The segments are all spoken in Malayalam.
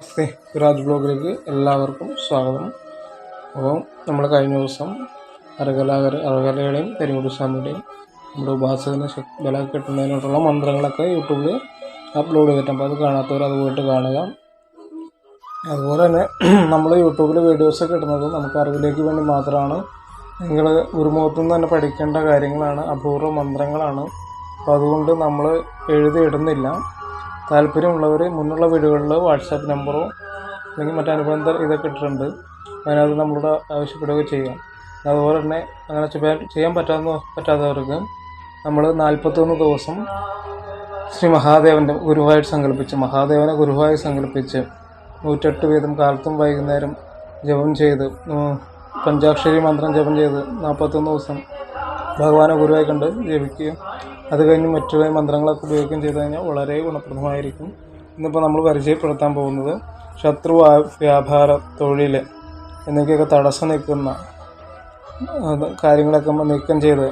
നമസ്തേ രാജ് ബ്ലോഗിലേക്ക് എല്ലാവർക്കും സ്വാഗതം. അപ്പോൾ നമ്മൾ കഴിഞ്ഞ ദിവസം അരകലാകര അരകലയുടെയും തെരുവുടി സ്വാമിയുടെയും നമ്മുടെ ഉപാസകന് ബലം കിട്ടുന്നതിനായിട്ടുള്ള മന്ത്രങ്ങളൊക്കെ യൂട്യൂബിൽ അപ്ലോഡ് ചെയ്തിട്ടുണ്ട്. അപ്പോൾ അത് കാണാത്തവർ അത് പോയിട്ട് കാണുക. അതുപോലെ തന്നെ നമ്മൾ യൂട്യൂബിൽ വീഡിയോസൊക്കെ ഇടുന്നത് നമുക്ക് അറിവിലേക്ക് വേണ്ടി മാത്രമാണ്. നിങ്ങൾ ഗുരുമുഖത്തു നിന്ന് തന്നെ പഠിക്കേണ്ട കാര്യങ്ങളാണ്. അപൂർവ മന്ത്രങ്ങളാണ്. അപ്പോൾ അതുകൊണ്ട് നമ്മൾ എഴുതി ഇടുന്നില്ല. താല്പര്യമുള്ളവർ മുന്നുള്ള വീടുകളിൽ വാട്സാപ്പ് നമ്പറോ അല്ലെങ്കിൽ മറ്റനുബന്ധ ഇതൊക്കെ ഇട്ടിട്ടുണ്ട്. അതിനകത്ത് നമ്മളോട് ആവശ്യപ്പെടുകയോ ചെയ്യാം. അതുപോലെ തന്നെ അങ്ങനെ ചെയ്യാൻ പറ്റാത്ത പറ്റാത്തവർക്ക് നമ്മൾ നാൽപ്പത്തൊന്ന് ദിവസം ശ്രീ മഹാദേവന്റെ ഗുരുവായിട്ട് സങ്കല്പിച്ച് മഹാദേവനെ ഗുരുവായി സങ്കല്പിച്ച് നൂറ്റെട്ട് വീതം കാലത്തും വൈകുന്നേരം ജപം ചെയ്ത് പഞ്ചാക്ഷരി മന്ത്രം ജപം ചെയ്ത് നാൽപ്പത്തൊന്ന് ദിവസം ഭഗവാനെ ഗുരുവായി കണ്ട് ജപിക്കുകയും അത് കഴിഞ്ഞ് മറ്റു മന്ത്രങ്ങളൊക്കെ ഉപയോഗിക്കുകയും ചെയ്ത് കഴിഞ്ഞാൽ വളരെ ഗുണപ്രദമായിരിക്കും. ഇന്നിപ്പോൾ നമ്മൾ പരിചയപ്പെടുത്താൻ പോകുന്നത് ശത്രു വ്യാപാര തൊഴിൽ എന്നിവയ്ക്കൊക്കെ തടസ്സം നിൽക്കുന്ന കാര്യങ്ങളൊക്കെ നീക്കം ചെയ്ത്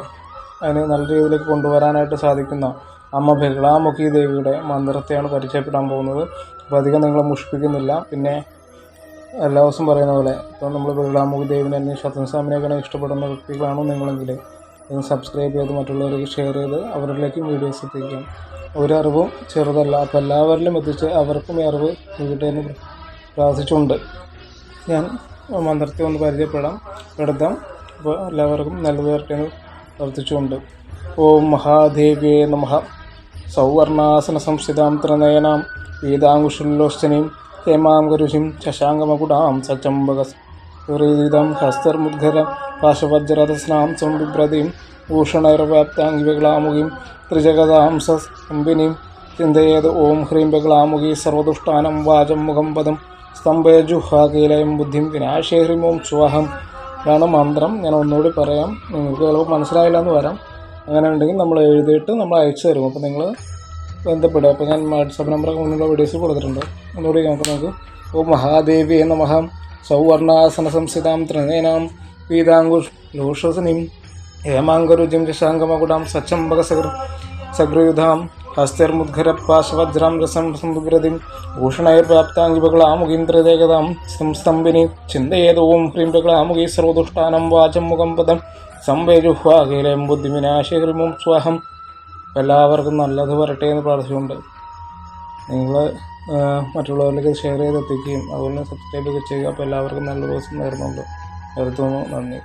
അതിന് നല്ല രീതിയിലേക്ക് കൊണ്ടുവരാനായിട്ട് സാധിക്കുന്ന അമ്മ ബഹളാമുഖി ദേവിയുടെ മന്ത്രത്തെയാണ് പരിചയപ്പെടാൻ പോകുന്നത്. അപ്പോൾ അധികം നിങ്ങളെ മുഷിപ്പിക്കുന്നില്ല. പിന്നെ എല്ലാ ദിവസവും പറയുന്ന പോലെ ഇപ്പോൾ നമ്മൾ ബഹളാമുഖി ദേവിനെ അല്ലെങ്കിൽ ശത്രുസ്വാമിനെയൊക്കെ ഇഷ്ടപ്പെടുന്ന വ്യക്തികളാണോ നിങ്ങളെങ്കിൽ സബ്സ്ക്രൈബ് ചെയ്ത് മറ്റുള്ളവർക്ക് ഷെയർ ചെയ്ത് അവരിലേക്കും വീഡിയോസ് എത്തിക്കാം. ഒരറിവും ചെറുതല്ല. അപ്പോൾ എല്ലാവരിലും എത്തിച്ച് അവർക്കും ഈ അറിവ് കിട്ടട്ടെ എന്ന് പ്രാർത്ഥിച്ചുകൊണ്ട് ഞാൻ മന്ത്രത്തെ ഒന്ന് പരിചയപ്പെടാം. പെടുത്താം അപ്പോൾ എല്ലാവർക്കും നല്ലത് വരട്ടെ എന്ന് പ്രാർത്ഥിച്ചുകൊണ്ട്. ഓം മഹാദേവ്യേ നമ. സൗവർണാസന സംസ്ഥിതാം ത്രിനയനാം. വേദാങ്കുഷുല്ലോച്ചനീം ഹേമാം കരുഷിം ശശാങ്കമകുടാം. സചംബക ഹൃദിതം ഹസ്തർമുദ്ഗരം പാശവജ്രതസ്നാം സംബിഭ്രതിം ഭൂഷണൈർവ്യാപ്താംഗിവികളാമുഖീം ത്രിജഗതാം സമ്പിനീം ചിന്തയേത് ഓം ഹ്രീം ബകളാമുഖി സർവദുഷ്ടാനം വാചം മുഖം പദം സ്തംഭയജുഹാകീലയം ബുദ്ധിം വിനാശേ ഹ്രീം ഓം സ്വാഹം. ഇതാണ് മന്ത്രം. ഞാൻ ഒന്നുകൂടി പറയാം. നിങ്ങൾക്ക് ചിലപ്പോൾ മനസ്സിലായില്ല എന്ന് വരാം. അങ്ങനെ ഉണ്ടെങ്കിൽ നമ്മൾ എഴുതിയിട്ട് നമ്മൾ അയച്ചു തരും. അപ്പോൾ നിങ്ങൾ ബന്ധപ്പെടുക. അപ്പോൾ ഞാൻ വാട്സപ്പ് നമ്പറൊക്കെ മുന്നിലുള്ള വീഡിയോസ് കൊടുത്തിട്ടുണ്ട്. ഒന്നുകൂടി നമുക്ക് നമുക്ക്. ഓ മഹാദേവി എന്ന സൗവർണാസന സംസ്ഥിതാം ത്രിനേനാം പീതാങ്കുഷ് ലോഷസനിം ഹേമാങ്കുരുജിം ശശാങ്കമകുടാം സഗ്രയുധാം സഗൃയുധാം ഹസ്തർമുദ്ഗരപ്പാശവജ്രാം രസം സംവിഗ്രതിം ഭൂഷണൈർവ്യാപ്താംഗിപകളാമുഖീം ത്രിദേകതാം സംസ്തംഭിനി ചിന്തയേത് ഓം ഹ്രീം ബകളാമുഖി സർവദുഷ്ടാനം വാചം മുഖം പദം സംവേജുഹ്വാകീലം ബുദ്ധിവിനാശീഹ്രിമും സ്വാഹം. എല്ലാവർക്കും നല്ലത് വരട്ടെ എന്ന് പ്രാർത്ഥിച്ചുകൊണ്ട് നിങ്ങൾ മറ്റുള്ളവരിലേക്ക് ഷെയർ ചെയ്തെത്തിക്കുകയും അതുപോലെ അതുപോലെ സബ്സ്ക്രൈബ് ഒക്കെ ചെയ്യുക. അപ്പോൾ എല്ലാവർക്കും നല്ല ദിവസം നേർന്നുണ്ട് നിർത്തുന്നു നന്ദി.